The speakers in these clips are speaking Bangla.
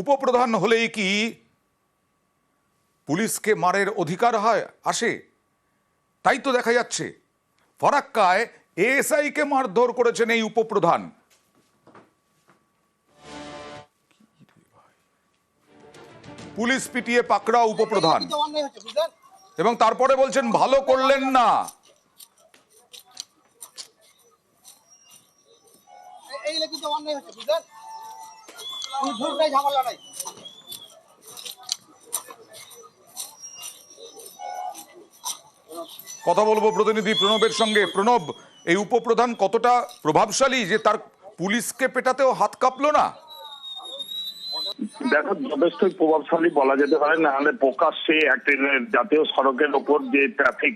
উপপ্রধান হলেই কি পুলিশকে মারের অধিকার হয়? আসে। তাই তো দেখা যাচ্ছে, ফরাক্কায় এএসআইকে মারধর করেছেন এই উপপ্রধান। পুলিশ পিটিয়ে পাকড়া উপপ্রধান। এবং তারপরে বলছেন, ভালো করলেন না। এ- এইগুলো কিন্তু অন্যায় হচ্ছে, বুঝলেন? কথা বলব প্রতিনিধি প্রণবের সঙ্গে। প্রণব, এই উপপ্রধান কতটা প্রভাবশালী যে তার পুলিশকে পেটাতেও হাত কাঁপলো না? দেখো যথেষ্ট প্রভাবশালী বলা যেতে পারে না হলে প্রকাশ্যে একটি জাতীয় সড়কের ওপর যে ট্রাফিক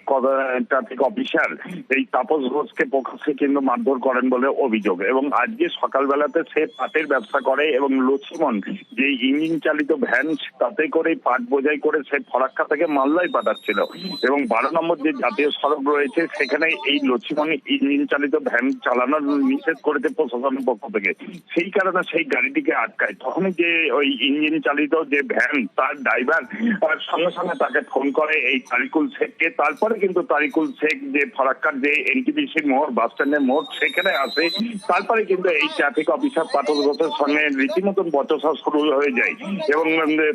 ট্রাফিক অফিসার এই তাপস ঘোষকে প্রকাশ্যে কিন্তু মারধর করেন বলে অভিযোগ। এবং আজকে সকালবেলাতে সে পাটের ব্যবসা করে এবং লক্ষ্মণ যে ইঞ্জিন চালিত ভ্যান, তাতে করে পাট বোঝাই করে সে ফরাক্কা থেকে মালদায় পাঠাচ্ছিল। এবং বারো নম্বর যে জাতীয় সড়ক রয়েছে, সেখানে এই লক্ষ্মণ ইঞ্জিন চালিত ভ্যান চালানোর নিষেধ করেছে প্রশাসনের পক্ষ থেকে। সেই কারণে সেই গাড়িটিকে আটকায়। তখনই যে ওই ইঞ্জিন চালিত যে ভ্যান, তার ড্রাইভার সঙ্গে সঙ্গে তাকে ফোন করে এই তারিকুল শেখকে। তারপরে কিন্তু তারিকুল শেখ যে ফরাক্কার, যে এনটিপিসি মোড় বাস স্ট্যান্ডের মোড়, সেখানে আসে। তারপরে কিন্তু এই ট্রাফিক অফিসার পাঠক ঘোষের সঙ্গে রীতিমতন বচসা শুরু হয়ে যায় এবং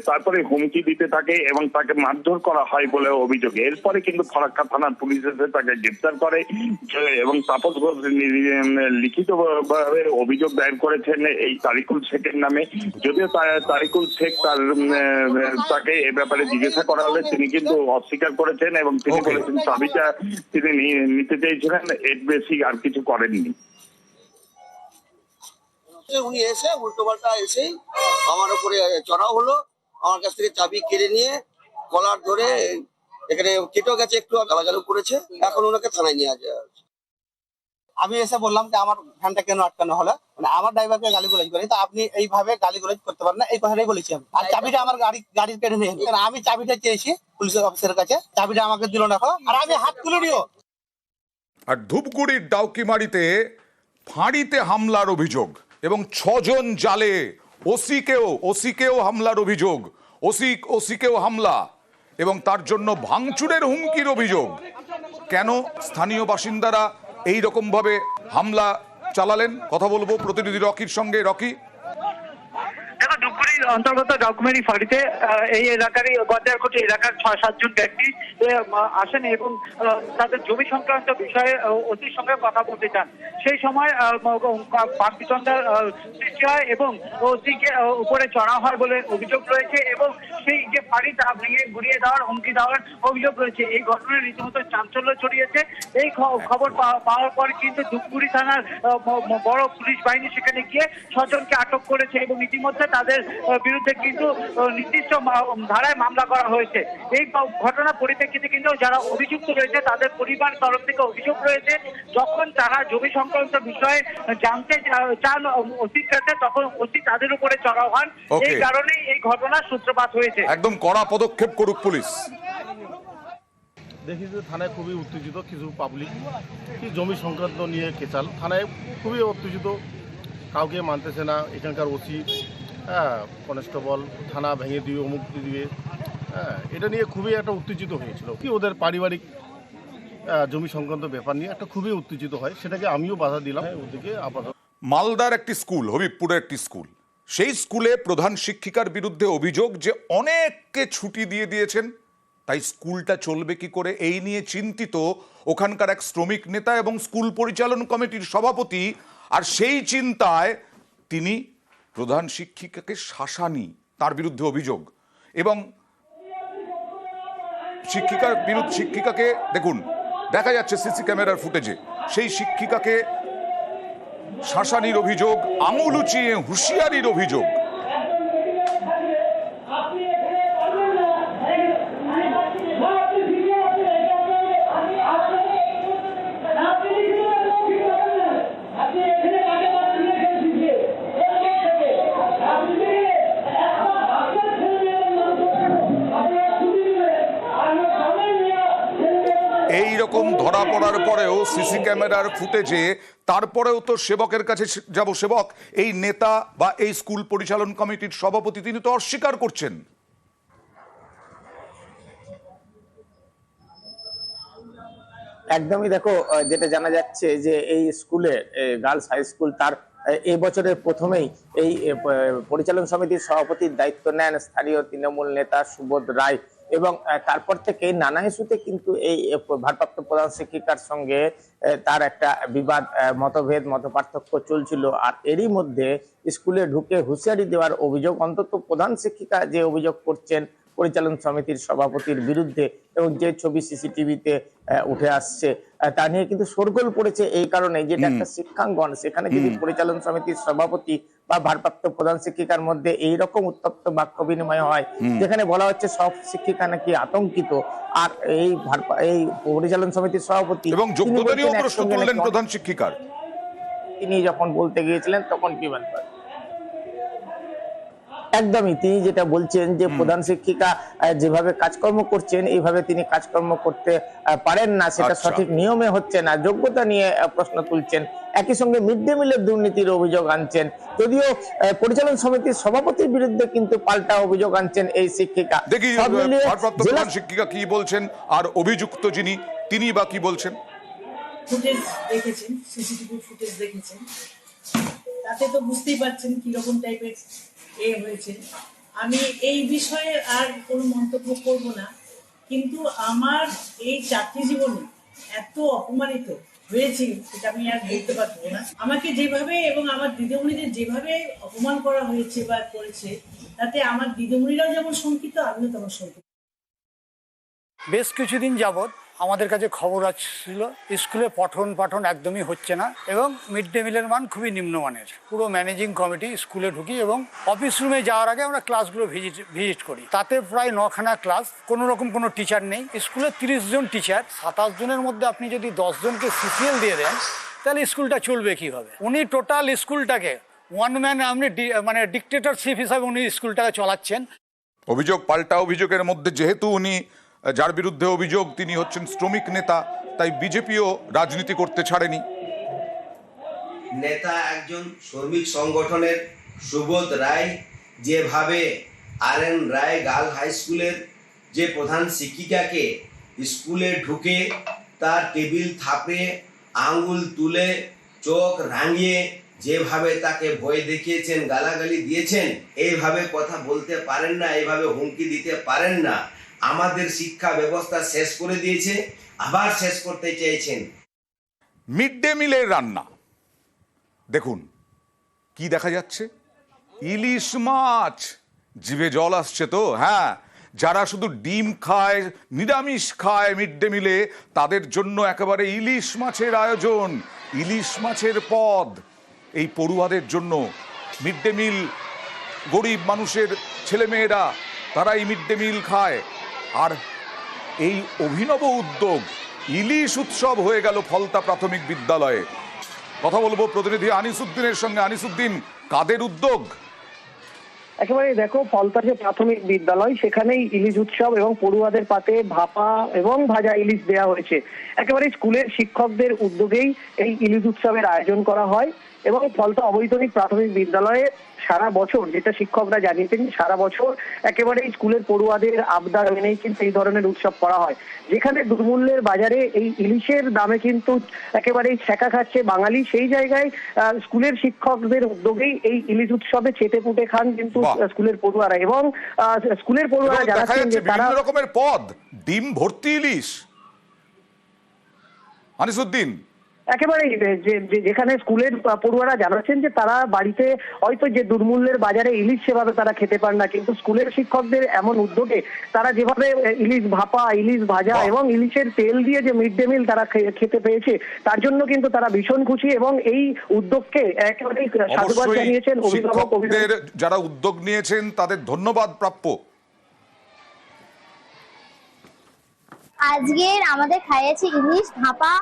তারপরে হুমকি দিতে থাকে এবং তাকে মারধর করা হয় বলে অভিযোগ। এরপরে কিন্তু ফরাক্কা থানার পুলিশ এসে তাকে গ্রেপ্তার করে এবং তাপস ঘোষ লিখিত অভিযোগ দায়ের করেছেন এই তারিকুল শেখের নামে। যদিও তারিকুল শেখ তার তাকে এ ব্যাপারে জিজ্ঞাসা করা হলে তিনি কিন্তু অস্বীকার করেছেন এবং তিনি বলেছেন চাবিটা তিনি নিতে চেয়েছিলেন এর বেশি আর কিছু করেননি সে উনি এসে উল্টো পাল্টা এসেই আমার উপরে চড়াও হলো আমার কাছ থেকে চাবি কেড়ে নিয়ে কলার ধরে এখানে কেটেও গেছে একটু গালাগালু করেছে এখন ওনাকে থানায় নিয়ে আসা। আমি এসে বললাম যে আমার ভ্যানটা কেন আটকানো হলো? মানে আমার ড্রাইভারকে গালি গুলাজ করি তো আপনি এইভাবে গালি গুলাজ করতে পারেন না এই কথাটাই বলেছি আমি। আর চাবিটা আমার গাড়ি গাড়ির কেড়ে নিয়ে কারণ আমি চাবিটা চেয়েছি পুলিশের অফিসারের কাছে চাবিটা আমাকে দিল না এখন। আর আমি হাত তুলে নিও। আর ধূপগুড়ির ডাউকিমারিতে ফাঁড়িতে হামলার অভিযোগ এবং ছজন জালে ওসিকেও ওসিকেও হামলার অভিযোগ ওসি ওসিকেও হামলা এবং তার জন্য ভাঙচুরের হুমকির অভিযোগ। কেন স্থানীয় বাসিন্দারা এই রকমভাবে হামলা চালালেন। কথা বলব প্রতিনিধি রকির সঙ্গে। রকি ধূপগুড়ির অন্তর্গত ডকুমেন্টারি ফাঁড়িতে এই এলাকারই গদ্দারকোটি এলাকার ছয় সাতজন ব্যক্তি আসেন এবং তাদের জমি সংক্রান্ত বিষয়ে অতির সঙ্গে কথা বলতে চান। সেই সময় সৃষ্টি হয় এবং আহ, উপরে চড়া হয় বলে অভিযোগ রয়েছে এবং সেই যে ফাঁড়ি তা ভেঙে ঘুরিয়ে দেওয়ার হুমকি দেওয়ার অভিযোগ রয়েছে। এই ঘটনায় রীতিমতো চাঞ্চল্য ছড়িয়েছে। এই খবর পাওয়ার পর কিন্তু ধূপগুড়ি থানার বড় পুলিশ বাহিনী সেখানে গিয়ে ছজনকে আটক করেছে এবং ইতিমধ্যে তাদের আহ, বিরুদ্ধে কিন্তু নির্দিষ্ট ধারায় মামলা করা হয়েছে। এই ঘটনার পরিপ্রেক্ষিতে কিন্তু যারা অভিযুক্ত রয়েছে তাদের পরিবার তরফ থেকে অভিযোগ রয়েছে যখন তারা জমি সংক্রান্ত বিষয়ে জানতে চান ওসির কাছে তখন ওসি তাদের উপরে চড়াও হন। এই কারণেই এই ঘটনার সূত্রপাত হয়েছে। একদম কড়া পদক্ষেপ করুক পুলিশ। দেখি যে থানায় খুবই উত্তেজিত কিছু পাবলিক কি জমি সংক্রান্ত নিয়ে কেচাল। থানায় খুবই উত্তেজিত কাউকে মানতেছে না এখানকার ওসি। হ্যাঁ কনস্টেবল থানা ভেঙে দিবে অমুক দিবে হ্যাঁ এটা নিয়ে খুবই একটা উত্তেজিত হয়েছিল। কি ওদের পারিবারিক জমি সংক্রান্ত ব্যাপার নিয়ে একটা খুবই উত্তেজিত হয়। সেটাকে আমিও বাধা দিলাম। ওদিকে আপাতত মালদার একটি স্কুল হবিবপুরের একটি স্কুল। সেই স্কুলে প্রধান শিক্ষিকার বিরুদ্ধে অভিযোগ যে অনেককে ছুটি দিয়ে দিয়েছেন। তাই স্কুলটা চলবে কি করে এই নিয়ে চিন্তিত ওখানকার এক শ্রমিক নেতা এবং স্কুল পরিচালন কমিটির সভাপতি। আর সেই চিন্তায় তিনি প্রধান শিক্ষিকাকে শাসানি, তার বিরুদ্ধে অভিযোগ। এবং শিক্ষিকার বিরুদ্ধে, শিক্ষিকাকে দেখুন, দেখা যাচ্ছে সিসি ক্যামেরার ফুটেজে, সেই শিক্ষিকাকে শাসানির অভিযোগ আঙুল উঁচিয়ে হুঁশিয়ারির অভিযোগ। রকম ধরা পড়ার পরেও সিসি ক্যামেরার ফুটেজে, তারপরেও তো সেবকের কাছে যাব সেবক, এই নেতা বা এই স্কুল পরিচালন কমিটির সভাপতি তিনি তো অস্বীকার করছেন। একদমই দেখো যেটা জানা যাচ্ছে যে এই স্কুলে গার্লস হাই স্কুল তার এই বছরের প্রথমেই এই পরিচালন সমিতির সভাপতির দায়িত্ব নেন স্থানীয় তৃণমূল নেতা সুবোধ রায়। এবং তারপর থেকে নানা ইস্যুতে কিন্তু এই ভারপ্রাপ্ত প্রধান শিক্ষিকার সঙ্গে তার একটা বিবাদ মতভেদ মত পার্থক্য চলছিল। আর এরই মধ্যে স্কুলে ঢুকে হুঁশিয়ারি দেওয়ার অভিযোগ অন্তত প্রধান শিক্ষিকা যে অভিযোগ করছেন, পরিচালন সমিতির সভাপতির বিরুদ্ধে এবং যে ছবি সিসিটিভিতে উঠে আসছে তা নিয়ে কিন্তু শোরগোল পড়েছে এই কারণে যেটা একটা শিক্ষাঙ্গন সেখানে যদি পরিচালন সমিতির সভাপতি বা ভারপ্রাপ্ত প্রধান শিক্ষিকার মধ্যে এই রকম উত্তপ্ত বাক্য বিনিময় হয় যেখানে বলা হচ্ছে সব শিক্ষিকা নাকি আতঙ্কিত আর এই এই পরিচালন সমিতির সভাপতি এবং তিনি যোগ্যতা নিয়েও প্রশ্ন তুললেন প্রধান শিক্ষিকার। তিনি যখন বলতে গিয়েছিলেন তখন কি ব্যাপার একদমই তিনি যেটা বলছেন যে প্রধান শিক্ষিকা যেভাবে কাজকর্ম করছেন এইভাবে তিনি কাজকর্ম করতে পারেন না সেটা আচ্ছা। সঠিক নিয়মে হচ্ছে না যোগ্যতা নিয়ে প্রশ্ন তুলছেন। একই সঙ্গে মিড ডে মিলের দুর্নীতির অভিযোগ আনছেন। যদিও পরিচালন সমিতির সভাপতির বিরুদ্ধে কিন্তু পাল্টা অভিযোগ আনছেন এই শিক্ষিকা। দেখি শিক্ষিকা কি বলছেন আর অভিযুক্ত যিনি তিনি বা কি বলছেন? ফুটেজ দেখেছেন সিসিটিভি ফুটেজ দেখেছেন। তাতে তো বুঝতেই পারছেন কীরকম টাইপের এ হয়েছে। আমি এই বিষয়ে আর কোনো মন্তব্য করব না, কিন্তু আমার এই চাকরি জীবনে এত অপমানিত হয়েছি সেটা আমি আর বলতে পারব না। আমাকে যেভাবে এবং আমার দিদিমণিদের যেভাবে অপমান করা হয়েছে বা করেছে, তাতে আমার দিদিমণিরাও যেমন শঙ্কিত, আমিও তেমন শঙ্কিত। বেশ কিছুদিন যাবৎ আমাদের কাছে খবর আসছিল, স্কুলে পঠন পাঠন একদমই হচ্ছে না এবং মিড ডে মিলের মান খুবই নিম্নমানের। পুরো ম্যানেজিং কমিটি স্কুলে ঢুকি এবং অফিস রুমে যাওয়ার আগে আমরা ক্লাসগুলো ভিজিট ভিজিট করি। তাতে প্রায় নখানা ক্লাস, কোনো রকম কোনো টিচার নেই। স্কুলে তিরিশ জন টিচার, সাতাশ জনের মধ্যে আপনি যদি জনকে সিসিএল দিয়ে দেন, তাহলে স্কুলটা চলবে কীভাবে? উনি টোটাল স্কুলটাকে ওয়ান ম্যান আপনি মানে ডিকটেটরশিপ হিসাবে উনি স্কুলটাকে চালাচ্ছেন। অভিযোগ, পাল্টা অভিযোগের মধ্যে যেহেতু উনি যার বিরুদ্ধে অভিযোগ, তিনি হচ্ছেন শ্রমিক নেতা, তাই বিজেপিও রাজনীতি করতে ছাড়েনি। নেতা একজন শ্রমিক সংগঠনের সুবোধ রায়, যেভাবে R N Roy girl high স্কুলের যে প্রধান শিক্ষিকাকে স্কুলে ঢুকে তার টেবিল থাপে আঙ্গুল তুলে, চোখ রাঙিয়ে যেভাবে তাকে ভয় দেখিয়েছেন, গালাগালি দিয়েছেন, এইভাবে কথা বলতে পারেন না, এইভাবে হুমকি দিতে পারেন না। আমাদের শিক্ষা ব্যবস্থা শেষ করে দিয়েছে, আবার শেষ করতে চেয়েছেন। মিড ডে মিলের রান্না। দেখুন, কি দেখা যাচ্ছে? ইলিশ মাছ। জিভে জল আসছে তো হ্যাঁ। যারা শুধু ডিম খায়, নিরামিষ খায় মিড ডে মিলে তাদের জন্য একেবারে ইলিশ মাছের আয়োজন, ইলিশ মাছের পদ। এই পড়ুয়াদের জন্য মিড ডে মিল গরিব মানুষের ছেলেমেয়েরা তারা এই মিড ডে মিল খায়। আর এই অভিনব উদ্যোগ ইলিশ উৎসব হয়ে গেল ফলতা প্রাথমিক বিদ্যালয়ে। কথা বলব প্রতিনিধি আনিসুদ্দিনের সঙ্গে। আনিসুদ্দিন, কাদের উদ্যোগ? একেবারে দেখো, ফলতা যে প্রাথমিক বিদ্যালয়, সেখানেই ইলিশ উৎসব এবং পড়ুয়াদের পাতে ভাপা এবং ভাজা ইলিশ দেওয়া হয়েছে। একেবারে স্কুলের শিক্ষকদের উদ্যোগেই এই ইলিশ উৎসবের আয়োজন করা হয় এবং ফলতা অবৈতনিক প্রাথমিক বিদ্যালয়ে সারা বছর যেটা শিক্ষকরা জানিয়েছেন সারা বছর একেবারে স্কুলের পড়ুয়াদের আবদার মেনেই কিন্তু এই ধরনের উৎসব করা হয়। যেখানে দুর্মূল্যের বাজারে এই ইলিশের দামে কিন্তু একেবারেই ছেঁকা খাচ্ছে বাঙালি। সেই জায়গায় স্কুলের শিক্ষকদের উদ্যোগেই এই ইলিশ উৎসবে চেটে পুটে খান কিন্তু স্কুলের পড়ুয়ারা এবং স্কুলের পড়ুয়ারা জানাচ্ছেন যে তারা রকমের পদ। ডিম ভর্তি ইলিশ। আনিসুদ্দিন একেবারেই যেখানে স্কুলের পড়ুয়ারা জানাচ্ছেন যে তারা বাড়িতে হয়তো যে দুর্মূল্যের বাজারে ইলিশ সেভাবে তারা খেতে পান না কিন্তু স্কুলের শিক্ষকদের এমন উদ্যোগে তারা যেভাবে ইলিশ ভাপা ইলিশ ভাজা এবং ইলিশের তেল দিয়ে যে মিড ডে মিল তারা খেতে পেয়েছে তার জন্য কিন্তু তারা ভীষণ খুশি এবং এই উদ্যোগকে একেবারেই সাধুবাদ জানিয়েছেন অভিভাবক অভিভাবক। যারা উদ্যোগ নিয়েছেন তাদের ধন্যবাদ প্রাপ্য। আজকের আমাদের খাইয়েছে ইলিশ ভাপা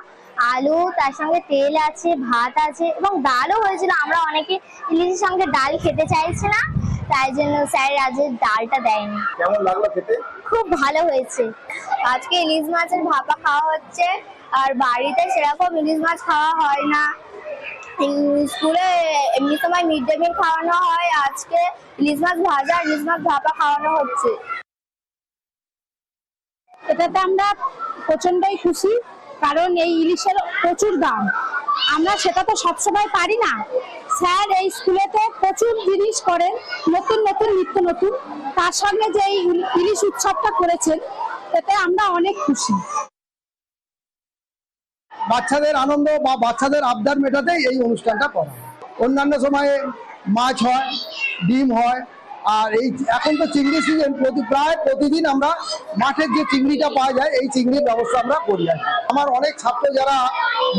আলু তার সঙ্গে তেল আছে ভাত আছে এবং ডালও হয়েছিল। আমরা অনেকে ইলিশের সঙ্গে ডাল খেতে চাইছি না তাই জন্য স্যার আজ ডালটা দেয়নি। কেমন লাগল খেতে? খুব ভালো হয়েছে। আজকে ইলিশ মাছের ভাপা খাওয়া হচ্ছে আর বাড়িতে সেরকম ইলিশ মাছ খাওয়া হয় না। স্কুলে এমনি সময় মিড ডে মিল খাওয়ানো হয় আজকে ইলিশ মাছ ভাজা ইলিশ মাছ ভাপা খাওয়ানো হচ্ছে। এটাতে আমরা প্রচন্ডই খুশি, কারণ এই ইলিশের প্রচুর দাম। আমরা সেটা তো সবসময় পারি না। স্যার এই স্কুলেতে প্রচুর জিনিস করেন, নতুন নতুন নিত্য নতুন। তার সঙ্গে যে ইলিশ উৎসবটা করেছেন, এতে আমরা অনেক খুশি। বাচ্চাদের আনন্দ বা বাচ্চাদের আবদার মেটাতেই এই অনুষ্ঠানটা করা অন্যান্য সময়ে মাছ হয়, ডিম হয় আর এই এখন তো চিংড়ি সিজন প্রতি প্রায় প্রতিদিন আমরা মাঠের যে চিংড়িটা পাওয়া যায়, এই চিংড়ির ব্যবস্থা আমরা করি আর আমার অনেক ছাত্র যারা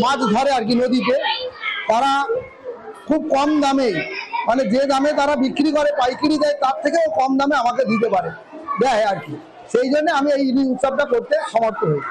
মাছ ধরে আর কি নদীতে, তারা খুব কম দামে মানে যে দামে তারা বিক্রি করে, পাইকারি দেয়, তার থেকেও কম দামে আমাকে দিতে পারে। দেয় আর কি। সেই জন্য আমি এই উৎসবটা করতে সমর্থ হয়েছি